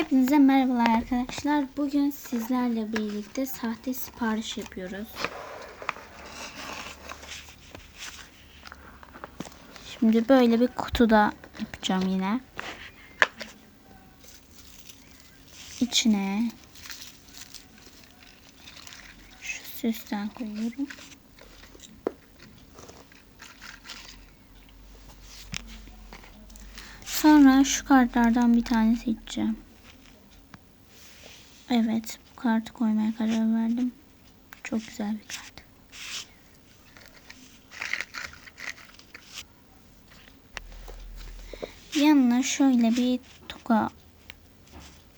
Hepinize merhabalar arkadaşlar. Bugün sizlerle birlikte sahte sipariş yapıyoruz. Şimdi böyle bir kutuda yapacağım yine. İçine şu süsten koyuyorum. Sonra şu kartlardan bir tane seçeceğim. Evet, bu kartı koymaya karar verdim. Çok güzel bir kart. Yanına şöyle bir toka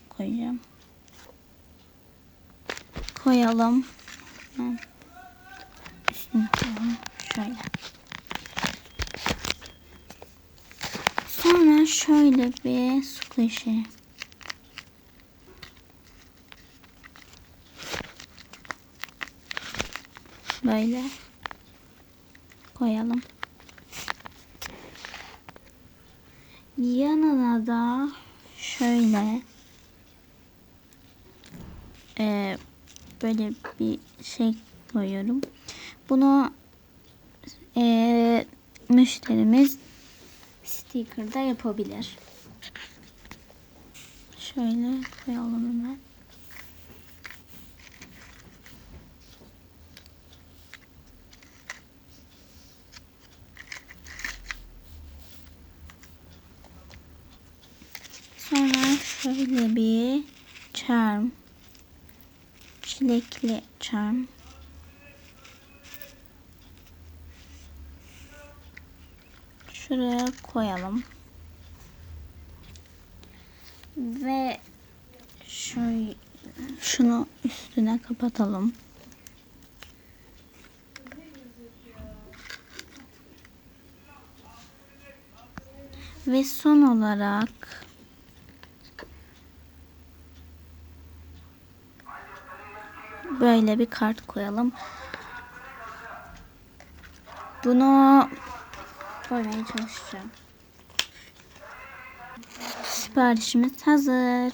koyacağım. Koyalım. Üstüne koyalım. Şöyle. Sonra şöyle bir squishy. Böyle koyalım. Yanına da şöyle e, böyle bir şey koyuyorum. Bunu e, müşterimiz sticker'da yapabilir. Şöyle koyalım hemen. Sonra şöyle bir charm. Çilekli charm. Şuraya koyalım. Ve şöyle şunu üstüne kapatalım. Ve son olarak böyle bir kart koyalım. Bunu koymaya çalışacağım. Siparişimiz hazır.